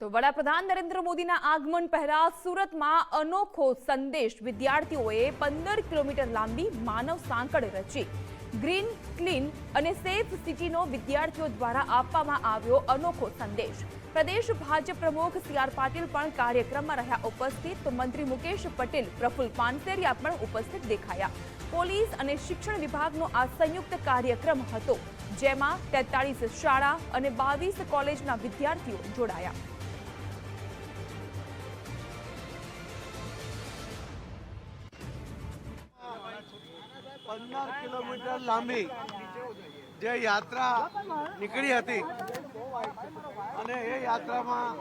તો વડાપ્રધાન નરેન્દ્ર મોદીના આગમન પહેલા સુરતમાં અનોખો સંદેશ વિદ્યાર્થીઓએ પંદર કિલોમીટર લાંબી માનવ સાંકળ રચી. ગ્રીન, ક્લીન અને સેફ સિટીનો વિદ્યાર્થીઓ દ્વારા આપવામાં આવ્યો અનોખો સંદેશ. પ્રદેશ ભાજપ પ્રમુખ સી આર પાટીલ પણ કાર્યક્રમમાં રહ્યા ઉપસ્થિત. તો મંત્રી મુકેશ પટેલ પ્રફુલ્લ પાનસેરિયા પણ ઉપસ્થિત દેખાયા. પોલીસ અને શિક્ષણ વિભાગનો આ સંયુક્ત કાર્યક્રમ હતો, જેમાં તેતાળીસ શાળા અને બાવીસ કોલેજના વિદ્યાર્થીઓ જોડાયા. પંદર કિલોમીટર લાંબી જે યાત્રા નીકળી હતી. અને એ યાત્રામાં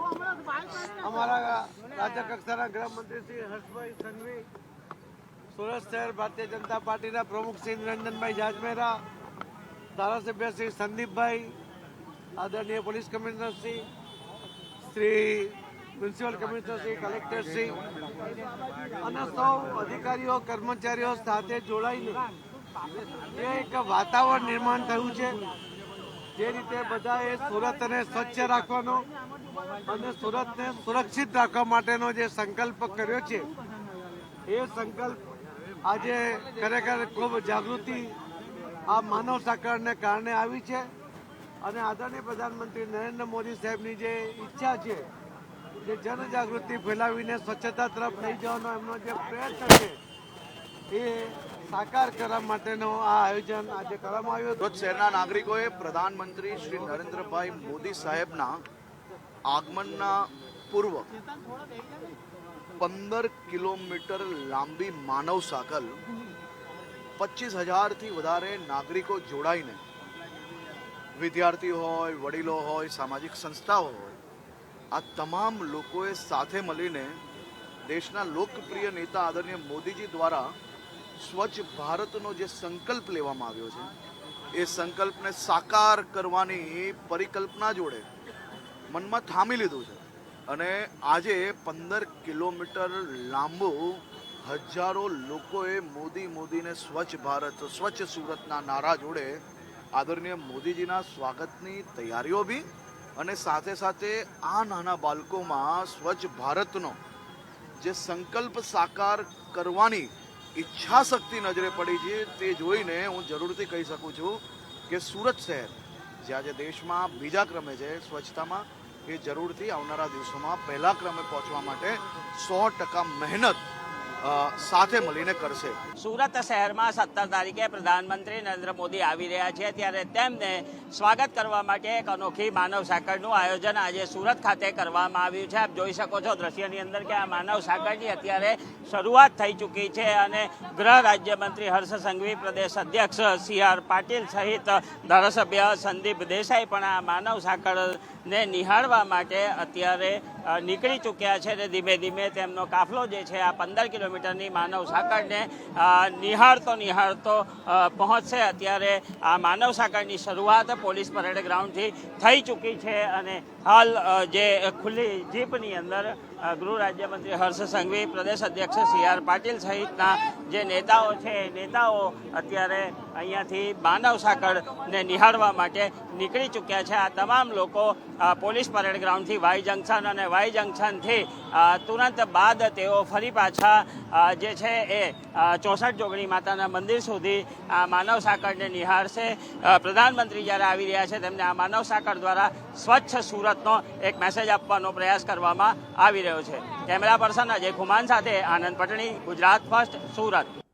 અમારા રાજ્ય કક્ષાના ગૃહમંત્રી શ્રી હર્ષભાઈ સંઘવી, સુરત શહેર ભારતીય જનતા પાર્ટીના પ્રમુખ શ્રી નિરંજનભાઈ જાજમેરા, ધારાસભ્ય શ્રી સંદીપભાઈ, આદરણીય police commissioner Shri Shri municipal commissioner Shri, collector Shri અને સૌ અધિકારીઓ, કર્મચારીઓ સાથે જોડાઈને જે એક વાતાવરણ નિર્માણ થયું છે. જે રીતે બધાએ સુરતને સ્વચ્છ રાખવાનો અને સુરતને સુરક્ષિત રાખવા માટેનો જે સંકલ્પ કર્યો છે, એ સંકલ્પ આજે ખરેખર ખૂબ જાગૃતિ આ માનવ સાંકળને કારણે આવી છે. અને આદરણીય પ્રધાનમંત્રી નરેન્દ્ર મોદી સાહેબની જે ઈચ્છા છે, જે જનજાગૃતિ ફેલાવીને સ્વચ્છતા તરફ લઈ જવાનો એમનો જે પ્રયત્ન છે, એ સાકાર કરવા માટેનો આ આયોજન આજે કરવામાં આવ્યું હતું. શહેરના નાગરિકોએ પ્રધાનમંત્રી શ્રી નરેન્દ્રભાઈ મોદી સાહેબના આગમનના પૂર્વ પંદર કિલોમીટર લાંબી માનવ સાકલ પચીસ હજારથી વધારે નાગરિકો જોડાઈને વિદ્યાર્થીઓ હોય, વડીલો હોય, સામાજિક સંસ્થાઓ હોય, આ તમામ લોકોએ સાથે મળીને દેશના લોકપ્રિય નેતા આદરણીય મોદીજી દ્વારા સ્વચ્છ ભારતનો જે સંકલ્પ લેવામાં આવ્યો છે, એ સંકલ્પને સાકાર કરવાની પરિકલ્પના જોડે મનમાં થામી લીધું છે. અને આજે પંદર કિલોમીટર લાંબુ હજારો લોકોએ મોદી મોદીને સ્વચ્છ ભારત, સ્વચ્છ સુરતના નારા જોડે આદરણીય મોદીજીના સ્વાગતની તૈયારીઓ બી અને સાથે સાથે આ નાના બાળકોમાં સ્વચ્છ ભારતનો જે સંકલ્પ સાકાર કરવાની ઈચ્છા શક્તિ નજરે પડી છે તે જોઈને હું જરૂરથી કહી શકું છું કે સુરત શહેર, જે આજે દેશમાં બીજા ક્રમે છે, સ્વચ્છતામાં એ જરૂરથી આવનારા દિવસોમાં પહેલા ક્રમે પહોંચવા માટે સો ટકા મહેનત સાથે મળીને કરશે. સુરત શહેરમાં સત્તર તારીખે પ્રધાનમંત્રી નરેન્દ્ર મોદી આવી રહ્યા છે. ત્યારે તેમને સ્વાગત કરવા માટે એક અનોખી માનવ સાંકળનું આયોજન આજે સુરત ખાતે કરવામાં આવ્યું છે. આપ જોઈ શકો છો દ્રશ્યની અંદર કે આ માનવ સાંકળની અત્યારે શરૂઆત થઈ ચૂકી છે અને ગૃહ રાજ્યમંત્રી હર્ષ સંઘવી, પ્રદેશ અધ્યક્ષ સી આર પાટીલ સહિત ધારાસભ્ય સંદીપ દેસાઈ પણ આ માનવ સાંકળને નિહાળવા માટે અત્યારે નીકળી ચૂક્યા છે અને ધીમે ધીમે તેમનો કાફલો જે છે આ પંદર કિલોમીટરની માનવ સાંકળને નિહાળતો નિહાળતો પહોંચશે. અત્યારે આ માનવ સાંકળની શરૂઆત પોલીસ પરેડ ગ્રાઉન્ડથી થઈ ચૂકી છે અને હાલ જે ખુલ્લી જીપની અંદર ગૃહ રાજ્યમંત્રી હર્ષ સંઘવી, પ્રદેશ અધ્યક્ષ સી આર પાટીલ સહિતના જે નેતાઓ છે, એ નેતાઓ અત્યારે અહીંયાથી માનવ સાંકળને નિહાળવા માટે નીકળી ચૂક્યા છે. આ તમામ લોકો પોલીસ પરેડ ગ્રાઉન્ડથી વાય જંકશન અને વાય જંકશનથી તુરંત બાદ તેઓ ફરી પાછા જે છે એ ચોસઠ જોગણી માતાના મંદિર સુધી આ માનવ સાંકળને નિહાળશે. પ્રધાનમંત્રી જ્યારે આવી રહ્યા છે, તેમને આ માનવ સાંકળ દ્વારા સ્વચ્છ સુરતનો એક મેસેજ આપવાનો પ્રયાસ કરવામાં આવી રહ્યો છે. કેમેરા પર્સન અજય ખુમાન સાથે આનંદ પટણી ગુજરાત ફર્સ્ટ સુરત.